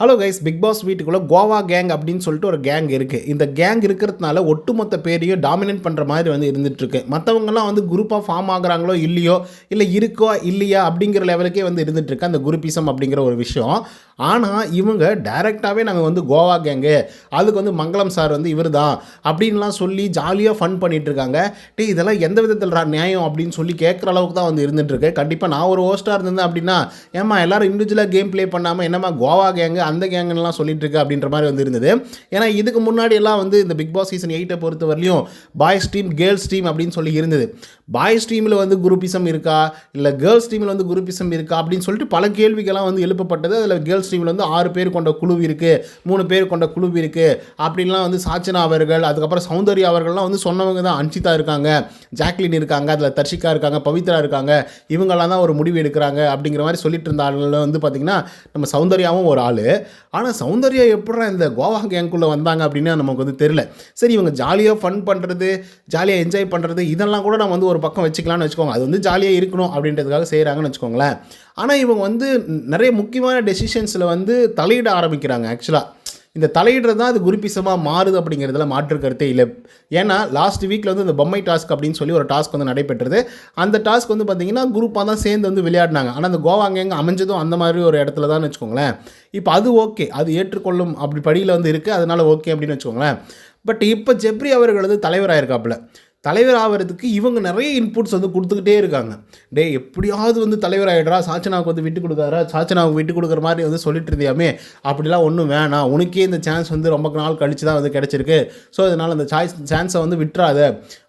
Hello guys big pass வீட்டுக்குள்ளே Goa gang அப்படின்னு சொல்லிட்டு ஒரு கேங் இருக்குது இந்த கேங் இருக்கிறதுனால ஒட்டுமொத்த பேரையும் டாமினேட் பண்ணுற மாதிரி வந்து இருந்துகிட்ருக்கு மற்றவங்கலாம் வந்து குரூப்பாக ஃபார்ம் ஆகுறாங்களோ இல்லையோ இல்லை இருக்கோ இல்லையா அப்படிங்கிற லெவலுக்கே வந்து இருந்துகிட்ருக்கு அந்த குரூப்பிசம் அப்படிங்கிற ஒரு விஷயம். ஆனால் இவங்க டைரெக்டாகவே நாங்கள் வந்து கோவா கேங்கு அதுக்கு வந்து மங்களம் சார் வந்து இவர் தான் அப்படின்லாம் சொல்லி ஜாலியாக ஃபன் பண்ணிட்டு இருக்காங்க டேய் இதெல்லாம் எந்த விதத்தில் நியாயம் அப்படின்னு சொல்லி கேட்குற அளவுக்கு தான் வந்து இருந்துகிட்ருக்கு கண்டிப்பாக நான் ஒரு ஹோஸ்ட்டாக இருந்தேன் அப்படின்னா ஏமா எல்லாரும் இண்டிவிஜுவலாக கேம் ப்ளே பண்ணாமல் என்னம்மா கோவா கேங்கு அந்த கேங்கன்லாம் சொல்லிட்டு இருக்கு அப்படின்ற மாதிரி வந்து இருந்தது. ஏன்னா இதுக்கு முன்னாடி எல்லாம் வந்து இந்த பிக் பாஸ் சீசன் எயிட்டை பொறுத்த வரலையும் பாய்ஸ் டீம் கேர்ள்ஸ் டீம் அப்படின்னு சொல்லி இருந்தது. பாய்ஸ் டீமில் வந்து குரூப்பிசம் இருக்கா? இல்லை கேர்ள்ஸ் டீமில் வந்து குரூப்பிசம் இருக்கா? அப்படின்னு சொல்லிட்டு பல கேள்விகள்லாம் வந்து எழுப்பப்பட்டது. அதில் கேர்ள்ஸ் டீமில் வந்து ஆறு பேர் கொண்ட குழு இருக்குது மூணு பேர் கொண்ட குழு இருக்குது அப்படின்லாம் வந்து சாச்சனா அவர்கள் அதுக்கப்புறம் சௌந்தர்யா அவர்கள்லாம் வந்து சொன்னவங்க தான் அன்ஷிதா இருக்காங்க ஜாக்லின் இருக்காங்க அதில் தர்ஷிகா இருக்காங்க பவித்ரா இருக்காங்க. இவங்கெல்லாம் தான் ஒரு முடிவு எடுக்கிறாங்க அப்படிங்கிற மாதிரி சொல்லிட்டு இருந்த ஆளுல வந்து பார்த்திங்கன்னா நம்ம சௌந்தர்யாவும் ஒரு ஆள். ஆனால் சௌந்தர்யா எப்படா இந்த கோவா கேங்குள்ளே வந்தாங்க அப்படின்னு நமக்கு வந்து தெரியல. சரி இவங்க ஜாலியாக ஃபன் பண்ணுறது ஜாலியாக என்ஜாய் பண்ணுறது இதெல்லாம் கூட நம்ம வந்து ஒரு பக்கம் வச்சுக்கலாம்னு வச்சுக்கோங்க. அது வந்து ஜாலியாக இருக்கணும் அப்படின்றதுக்காக செய்கிறாங்கன்னு வச்சுக்கோங்களேன். ஆனால் இவங்க வந்து நிறைய முக்கியமான டெசிஷன்ஸில் வந்து தலையிட ஆரம்பிக்கிறாங்க ஆக்சுவலாக இந்த தலையிடுறது தான் அது குருப்பிசமாக மாறுது அப்படிங்கிறதுல மாற்று கருத்தே இல்லை. ஏன்னா லாஸ்ட் வீக்கில் வந்து இந்த பொம்மை டாஸ்க் அப்படின்னு சொல்லி ஒரு டாஸ்க் வந்து நடைபெற்றது. அந்த டாஸ்க் வந்து பார்த்திங்கன்னா குரூப்பாக தான் சேர்ந்து வந்து விளையாடினாங்க. ஆனால் அந்த கோவா எங்கே அமைஞ்சதும் அந்த மாதிரி ஒரு இடத்துல தான் வச்சுக்கோங்களேன். இப்போ அது ஓகே அது ஏற்றுக்கொள்ளும் அப்படி படியில் வந்து இருக்குது அதனால் ஓகே அப்படின்னு வச்சுக்கோங்களேன். பட் இப்போ ஜெப்ரி அவர்கள் வந்து தலைவராயிருக்காப்புல. தலைவர் ஆகிறதுக்கு இவங்க நிறைய இன்புட்ஸ் வந்து கொடுத்துக்கிட்டே இருக்காங்க. டே எப்படியாவது வந்து தலைவர் ஆகிடுறா சாச்சனாவுக்கு வந்து விட்டு கொடுக்காரா சாச்சனாவுக்கு விட்டு கொடுக்குற மாதிரி வந்து சொல்லிட்டு இருந்தியாமே அப்படிலாம் ஒன்றும் வேணாம். உனக்கே இந்த சான்ஸ் வந்து ரொம்ப நாள் கழிச்சு தான் வந்து கிடச்சிருக்கு. ஸோ அதனால் அந்த சாய்ஸ் சான்ஸை வந்து விட்டுறாத.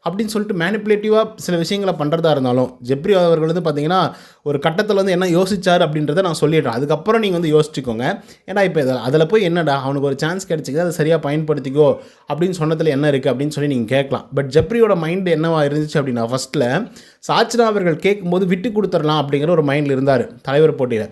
அப்படின்னு சொல்லிட்டு மேனிப்புலேட்டிவாக சில விஷயங்களை பண்ணுறதா இருந்தாலும் ஜெப்ரி அவர்கள் வந்து பார்த்தீங்கன்னா ஒரு கட்டத்தில் வந்து என்ன யோசிச்சார் அப்படின்றத நான் சொல்லிடுறேன். அதுக்கப்புறம் நீங்கள் வந்து யோசிச்சுக்கோங்க. ஏன்னா இப்போ இதில் அதில் போய் என்னடா அவனுக்கு ஒரு சான்ஸ் கிடச்சிக்குது அதை சரியாக பயன்படுத்திக்கோ அப்படின்னு சொன்னதில் என்ன இருக்குது அப்படின்னு சொல்லி நீங்கள் கேட்கலாம். பட் ஜெப்ரியோட மைண்டு என்னவா இருந்துச்சு அப்படின்னா ஃபஸ்ட்டில் சாச்சனா அவர்கள் கேட்கும்போது விட்டு கொடுத்துடலாம் அப்படிங்கிற ஒரு மைண்டில் இருந்தார் தலைவர் போட்டியில்.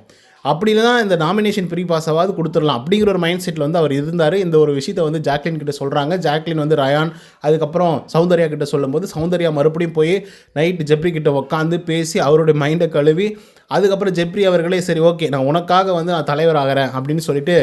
அப்படி தான் இந்த நாமினேஷன் ப்ரீ பாஸாவது கொடுத்துடலாம். அப்படிங்கிற ஒரு மைண்ட் செட்டில் வந்து அவர் இருந்தார். இந்த ஒரு விஷயத்தை வந்து ஜாக்லின் கிட்ட சொல்கிறாங்க ஜாக்லின் வந்து ரயான் அதுக்கப்புறம் சௌந்தர்யா கிட்ட சொல்லும்போது சௌந்தர்யா மறுபடியும் போய் நைட்டு ஜெப்ரி கிட்ட உட்காந்து பேசி அவருடைய மைண்டை கழுவி அதுக்கப்புறம் ஜெப்ரி அவர்களே சரி ஓகே நான் உனக்காக வந்து நான் தலைவர் ஆகிறேன் அப்படின்னு சொல்லிட்டு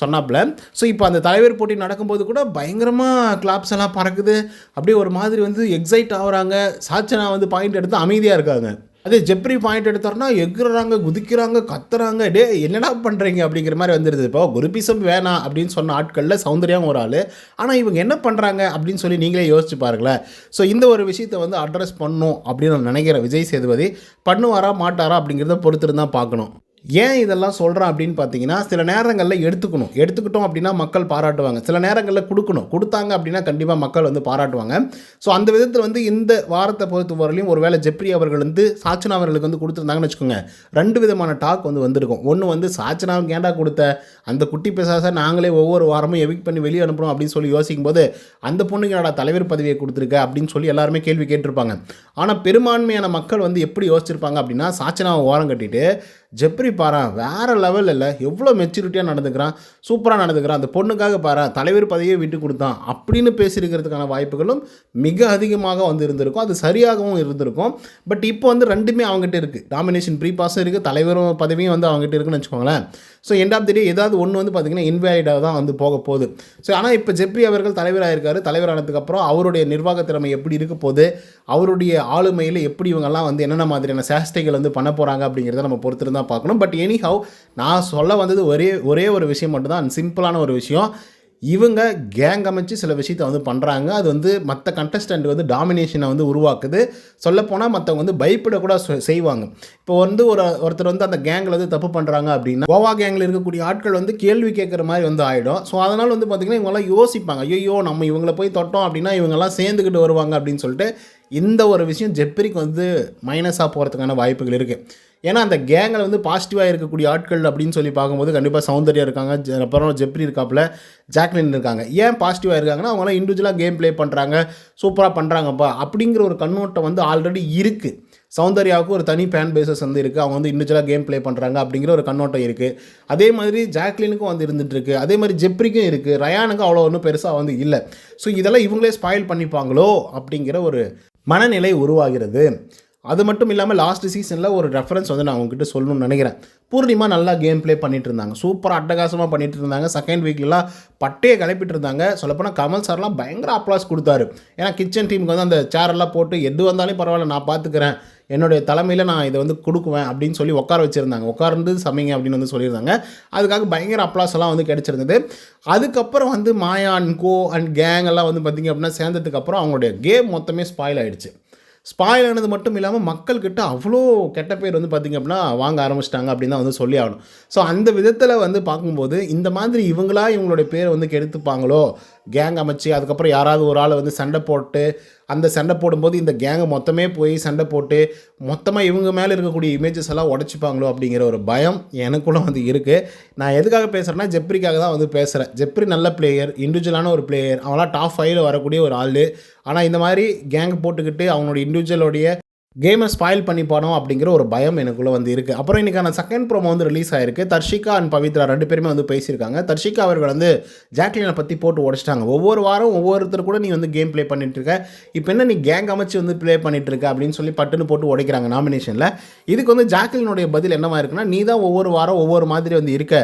சொன்னாப்புல. ஸோ இப்போ அந்த தலைவர் போட்டி நடக்கும்போது கூட பயங்கரமாக கிளாப்ஸ் எல்லாம் பறக்குது. அப்படியே ஒரு மாதிரி வந்து எக்ஸைட் ஆகுறாங்க. சாச்சனா வந்து பாயிண்ட் எடுத்து அமைதியாக இருக்காங்க. அதே ஜெப்ரி பாயிண்ட் எடுத்தார்னா எகுறாங்க குதிக்கிறாங்க கத்துறாங்க. டே என்னடா பண்ணுறீங்க அப்படிங்கிற மாதிரி வந்துடுது இப்போ குருபிசம் வேணாம் அப்படின்னு சொன்ன ஆட்களில் சௌந்தர்யாவும் ஒரு ஆள். ஆனால் இவங்க என்ன பண்ணுறாங்க அப்படின்னு சொல்லி நீங்களே யோசிச்சு பாருங்களேன். ஸோ இந்த ஒரு விஷயத்தை வந்து அட்ரஸ் பண்ணும் அப்படின்னு நான் நினைக்கிறேன். விஜய் சேதுபதி பண்ணுவாரா மாட்டாரா அப்படிங்கிறத பொறுத்திருந்தான் பார்க்கணும். ஏன் இதெல்லாம் சொல்கிறேன் அப்படின்னு பார்த்தீங்கன்னா சில நேரங்களில் எடுத்துக்கணும். எடுத்துக்கிட்டோம் அப்படின்னா மக்கள் பாராட்டுவாங்க. சில நேரங்களில் கொடுக்கணும். கொடுத்தாங்க அப்படின்னா கண்டிப்பாக மக்கள் வந்து பாராட்டுவாங்க. ஸோ அந்த விதத்தில் வந்து இந்த வாரத்தை பொறுத்த வரலையும் ஒருவேளை ஜெப்ரி அவர்கள் வந்து சாச்சனா அவர்களுக்கு வந்து கொடுத்துருந்தாங்கன்னு வச்சுக்கோங்க ரெண்டு விதமான டாக் வந்து வந்திருக்கும். ஒன்று வந்து சாச்சனாவுக்கு ஏண்டா கொடுத்த? அந்த குட்டி பிசாசை நாங்களே ஒவ்வொரு வாரமும் எவிக் பண்ணி வெளியே அனுப்புகிறோம் அப்படின்னு சொல்லி யோசிக்கும் போது அந்த பொண்ணுக்கு என்னடா தலைவர் பதவியை கொடுத்துருக்க அப்படின்னு சொல்லி எல்லாருமே கேள்வி கேட்டிருப்பாங்க. ஆனால் பெரும்பான்மையான மக்கள் வந்து எப்படி யோசிச்சிருப்பாங்க அப்படின்னா சாச்சனாவை ஓரம் கட்டிட்டு ஜெப்ரி பாரா வேறு லெவல் இல்லை. எவ்வளோ மெச்சூரிட்டியாக நடந்துக்கிறான் சூப்பராக நடந்துக்கிறான். அந்த பொண்ணுக்காக பாரா தலைவர் பதவியை விட்டு கொடுத்தான் அப்படின்னு பேசியிருக்கிறதுக்கான வாய்ப்புகளும் மிக அதிகமாக வந்து இருந்திருக்கும். அது சரியாகவும் இருந்திருக்கும். பட் இப்போ வந்து ரெண்டுமே அவங்ககிட்ட இருக்குது டாமினேஷன் ப்ரீ பாஸும் இருக்குது தலைவரும் பதவியும் வந்து அவங்ககிட்ட இருக்குன்னு வச்சுக்கோங்களேன். So end of the day ஏதாவது ஒன்று வந்து பார்த்திங்கன்னா இன்வேலிடாக தான் வந்து போக போகுது. ஸோ ஆனால் இப்போ ஜெப்ரி அவர்கள் தலைவராக இருக்கார் தலைவரானதுக்கப்புறம் அவருடைய நிர்வாக திறமை எப்படி இருக்க போகுது? அவருடைய ஆளுமையில் எப்படி இவங்கெல்லாம் வந்து என்னென்ன மாதிரியான சேஷ்டைகள் வந்து பண்ண போகிறாங்க அப்படிங்கிறத நம்ம பொறுத்திருந்தா பார்க்கணும். பட் எனி ஹவ் நான் சொல்ல வந்தது ஒரே ஒரே ஒரு விஷயம் மட்டும்தான். சிம்பிளான ஒரு விஷயம். இவங்க கேங் அமைச்சு சில விஷயத்தை வந்து பண்ணுறாங்க அது வந்து மற்ற கண்டஸ்டண்ட் வந்து டாமினேஷனை வந்து உருவாக்குது. சொல்லப்போனால் மற்றவங்க வந்து பயப்படக்கூட செய்வாங்க. இப்போ வந்து ஒரு ஒருத்தர் வந்து அந்த கேங்கில் வந்து தப்பு பண்ணுறாங்க அப்படின்னா கோவா கேங்கில் இருக்கக்கூடிய ஆட்கள் வந்து கேள்வி கேட்குற மாதிரி வந்து ஆகிடும் ஸோ அதனால் வந்து பார்த்திங்கன்னா இவங்கெல்லாம் யோசிப்பாங்க. ஐயோ நம்ம இவங்களை போய் தொட்டோம் அப்படின்னா இவங்கெல்லாம் சேர்ந்துக்கிட்டு வருவாங்க அப்படின்னு சொல்லிட்டு இந்த ஒரு விஷயம் ஜெப்ரிக்கு வந்து மைனஸாக போகிறதுக்கான வாய்ப்புகள் இருக்குது ஏன்னா அந்த கேங்கில் வந்து பாசிட்டிவாக இருக்கக்கூடிய ஆட்கள் அப்படின்னு சொல்லி பார்க்கும்போது கண்டிப்பாக சௌந்தர்யா இருக்காங்க. அப்புறம் ஜெப்ரி இருக்காப்புல ஜாக்லின் இருக்காங்க. ஏன் பாசிட்டிவாக இருக்காங்கன்னா அவங்களாம் இண்டிவிஜுவலாக கேம் ப்ளே பண்ணுறாங்க சூப்பராக பண்ணுறாங்கப்பா அப்படிங்கிற ஒரு கண்ணோட்டம் வந்து ஆல்ரெடி இருக்குது சௌந்தர்யாவுக்கு ஒரு தனி ஃபேன் பேசஸ் வந்து இருக்குது அவங்க வந்து இண்டிவிஜுவலாக கேம் ப்ளே பண்ணுறாங்க அப்படிங்கிற ஒரு கண்ணோட்டம் இருக்குது அதே மாதிரி ஜாக்லினுக்கும் வந்து இருந்துகிட்ருக்கு அதே மாதிரி ஜெப்ரிக்கும் இருக்குது ரயானுக்கும் அவ்வளோ ஒன்றும் பெருசாக வந்து இல்லை. ஸோ இதெல்லாம் இவங்களே ஸ்பாயில் பண்ணிப்பாங்களோ அப்படிங்கிற ஒரு மனநிலை உருவாகிறது. அது மட்டும் இல்லாமல் லாஸ்ட் சீசனில் ஒரு ரெஃபரன்ஸ் வந்து நான் உங்ககிட்ட சொல்லணும்னு நினைக்கிறேன். பூர்ணிமா நல்லா கேம் ப்ளே பண்ணிட்டு இருந்தாங்க. சூப்பராக அட்டகாசமாக பண்ணிட்டு இருந்தாங்க. செகண்ட் வீக்லலாம் பட்டையை கிளப்பிட்டு இருந்தாங்க. சொல்லப்போனால் கமல் சார்லாம் பயங்கர அப்ளாஸ் கொடுத்தாரு. ஏன்னா கிச்சன் டீமுக்கு வந்து அந்த சேரெல்லாம் போட்டு எது வந்தாலும் பரவாயில்ல நான் பார்த்துக்கிறேன் என்னுடைய தலைமையில் நான் இதை வந்து கொடுக்குவேன் அப்படின்னு சொல்லி உட்கார வச்சுருந்தாங்க. உட்கார்ந்து சமைங்க அப்படின்னு வந்து சொல்லியிருந்தாங்க. அதுக்காக பயங்கர அப்ளாஸ் எல்லாம் வந்து கிடச்சிருந்தது. அதுக்கப்புறம் வந்து Maya and co and gang எல்லாம் வந்து பார்த்திங்க அப்படின்னா சேர்ந்ததுக்கப்புறம் அவங்களுடைய கேம் மொத்தமே ஸ்பாயில் ஆகிடுச்சு ஸ்பாயில் ஆனது மட்டும் இல்லாமல் மக்கள்கிட்ட அவ்வளோ கெட்ட பேர் வந்து பார்த்திங்க அப்படின்னா வாங்க ஆரம்பிச்சிட்டாங்க அப்படின்னு தான் வந்து சொல்லி ஆகணும். ஸோ அந்த விதத்தில் வந்து பார்க்கும்போது இந்த மாதிரி இவங்களா இவங்களுடைய பேரை வந்து கெடுத்துப்பாங்களோ கேங் அமைச்சு அதுக்கப்புறம் யாராவது ஒரு ஆளை வந்து சண்டை போட்டு அந்த சண்டை போடும்போது இந்த கேங்கை மொத்தமே போய் சண்டை போட்டு மொத்தமாக இவங்க மேலே இருக்கக்கூடிய இமேஜஸ் எல்லாம் உடச்சிப்பாங்களோ அப்படிங்கிற ஒரு பயம் எனக்குள்ளே வந்து இருக்குது நான் எதுக்காக பேசுகிறேன்னா ஜெப்ரிக்காக தான் வந்து பேசுகிறேன் ஜெப்ரி நல்ல பிளேயர் இண்டிவிஜுவலான ஒரு பிளேயர் அவங்களாம் டாப் ஃபைவ்ல வரக்கூடிய ஒரு ஆள். ஆனால் இந்த மாதிரி கேங் போட்டுக்கிட்டு அவங்களோட இண்டிவிஜுவலோடைய கேமை ஸ்பாயில் பண்ணி போனோம் அப்படிங்கிற ஒரு பயம் எனக்குள்ளே வந்து இருக்குது அப்புறம் இன்றைக்கான செகண்ட் ப்ரோமோ வந்து ரிலீஸ் ஆயிருக்கு. தர்ஷிகா அண்ட் பவித்ரா ரெண்டு பேருமே வந்து பேசியிருக்காங்க. தர்ஷிகா அவர்கள் வந்து ஜாக்லினை பற்றி போட்டு உடச்சிட்டாங்க. ஒவ்வொரு வாரம் ஒவ்வொருத்தர் கூட நீ வந்து கேம் ப்ளே பண்ணிட்டுருக்க இப்போ என்ன நீ கேங் அமைச்சு வந்து ப்ளே பண்ணிட்டுருக்க அப்படின்னு சொல்லி பட்டுன்னு போட்டு உடைக்கிறாங்க நாமினேஷனில் இதுக்கு வந்து ஜாக்லினுடைய பதில் என்னவா இருக்குன்னா நீ தான் ஒவ்வொரு வாரம் ஒவ்வொரு மாதிரி வந்து இருக்க.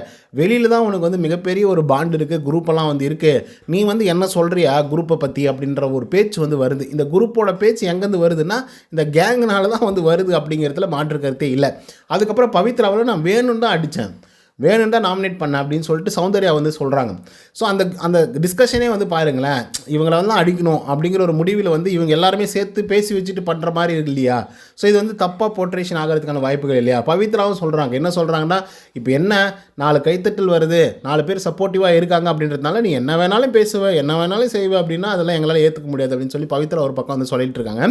வெளியில் தான் உனக்கு வந்து மிகப்பெரிய ஒரு பாண்ட் இருக்குது குரூப்பெல்லாம் வந்து இருக்குது நீ வந்து என்ன சொல்கிறியா குரூப்பை பற்றி அப்படின்ற ஒரு பேச்சு வந்து வருது. இந்த குரூப்போட பேச்சு எங்கேருந்து வருதுன்னா இந்த கேங் கேங்குனால தான் வந்து வருது அப்படிங்கிறதுல மாற்று கருத்தே இல்லை. அதுக்கப்புறம் பவித்ராவில் நான் வேணும்னு தான் அடித்தேன். வேணும் தான் நாமினேட் பண்ண அப்படின்னு சொல்லிட்டு சௌந்தர்யா வந்து சொல்கிறாங்க ஸோ அந்த அந்த டிஸ்கஷனே வந்து பாருங்களேன் இவங்கள வந்து அடிக்கணும் அப்படிங்கிற ஒரு முடிவில் வந்து இவங்க எல்லாருமே சேர்த்து பேசி வச்சுட்டு பண்ணுற மாதிரி இருக்கு இல்லையா? ஸோ இது வந்து தப்பாக போர்ட்ரேஷன் ஆகிறதுக்கான வாய்ப்புகள் இல்லையா? பவித்ராவும் சொல்கிறாங்க என்ன சொல்கிறாங்கன்னா இப்போ என்ன? நாலு கைத்தட்டல் வருது. நாலு பேர் சப்போர்ட்டிவாக இருக்காங்க அப்படின்றதுனால நீ என்ன வேணாலும் பேசுவ என்ன வேணாலும் செய்வ அப்படின்னா அதெல்லாம் எங்களால் ஏற்றுக்க முடியாது அப்படின்னு சொல்லி பவித்ரா ஒரு பக்கம் வந்து சொல்லிட்டு இருக்காங்க.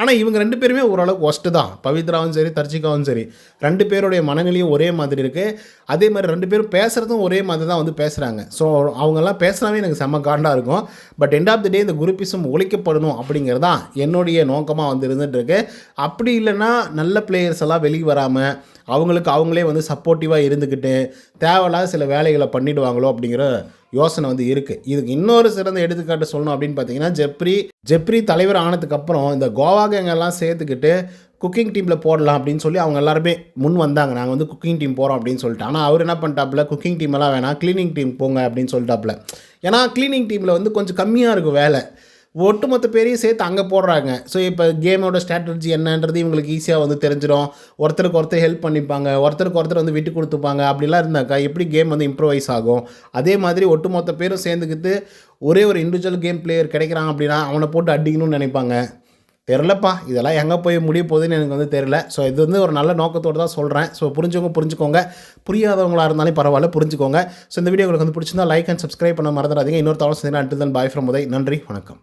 ஆனால் இவங்க ரெண்டு பேருமே ஓரளவுக்கு ஒஸ்ட்டு தான். பவித்ராவும் சரி தர்ச்சிகாவும் சரி. ரெண்டு பேருடைய மனநிலையும் ஒரே மாதிரி இருக்குது அதே மாதிரி ரெண்டு பேரும் பேசுகிறதும் ஒரே மாதிரி தான் வந்து பேசுகிறாங்க ஸோ அவங்கெல்லாம் பேசுனாவே எனக்கு செம்ம காண்டாக இருக்கும். But end of the day இந்த குரூப்பிசம் ஒழிக்கப்படணும் அப்படிங்கிறது தான் என்னுடைய நோக்கமாக வந்து இருந்துகிட்ருக்கு அப்படி இல்லைன்னா நல்ல பிளேயர்ஸ் எல்லாம் வெளியே வராமல் அவங்களுக்கு அவங்களே வந்து சப்போர்ட்டிவாக இருந்துக்கிட்டு தேவையில்லாத சில வேலைகளை பண்ணிவிடுவாங்களோ அப்படிங்கிற யோசனை வந்து இருக்குது இதுக்கு இன்னொரு சிறந்த எடுத்துக்காட்டு சொல்லணும் அப்படின்னு பார்த்தீங்கன்னா ஜெப்ரி ஜெப்ரி தலைவர் ஆனதுக்கப்புறம் இந்த கோவாகங்கெல்லாம் சேர்த்துக்கிட்டு குக்கிங் டீமில் போடலாம் அப்படின்னு சொல்லி அவங்க எல்லாருமே முன் வந்தாங்க. நாங்கள் வந்து குக்கிங் டீம் போகிறோம் அப்படின்னு சொல்லிட்டு. ஆனால் அவர் என்ன பண்ணிட்டாப்புல? குக்கிங் டீம் எல்லாம் வேணாம் க்ளீனிங் டீம் போங்க அப்படின்னு சொல்லிட்டாப்புல. ஏன்னா க்ளீனிங் டீமில் வந்து கொஞ்சம் கம்மியாக இருக்கும் வேலை. ஒட்டுமொத்த பேரையும் சேர்த்து அங்கே போடுறாங்க. ஸோ இப்போ கேமோட ஸ்ட்ராட்டஜி என்னன்றது இவங்களுக்கு ஈஸியாக வந்து தெரிஞ்சிடும். ஒருத்தருக்கு ஒருத்தர் ஹெல்ப் பண்ணிப்பாங்க. ஒருத்தருக்கு ஒருத்தர் வந்து விட்டு கொடுத்துப்பாங்க. அப்படிலாம் இருந்தாக்கா எப்படி கேம் வந்து இம்ப்ரூவைஸ் ஆகும்? அதே மாதிரி ஒட்டுமொத்த பேரும் சேர்ந்துக்கிட்டு ஒரே ஒரு இண்டிவிஜுவல் கேம் பிளேயர் கிடைக்கிறான் அப்படின்னா அவனை போட்டு அடிக்கணும்னு நினைப்பாங்க. தெரிலப்பா இதெல்லாம் எங்கே போய் முடிய போகுதுன்னு எனக்கு வந்து தெரில ஸோ இது வந்து ஒரு நல்ல நோக்கத்தோடு தான் சொல்கிறேன் ஸோ புரிஞ்சவங்க புரிஞ்சுக்கோங்க. புரியாதவங்களாக இருந்தாலும் பரவாயில்ல புரிஞ்சுக்கோங்க. ஸோ இந்த வீடியோ உங்களுக்கு வந்து பிடிச்சிருந்தா லைக் அண்ட் சப்ஸ்கிரைப் பண்ண மறந்துடாதீங்க. இன்னொரு தவறு செஞ்சீங்கன்னா அட்டு தன் பாய் ஃப்ரம் உதய் நன்றி வணக்கம்.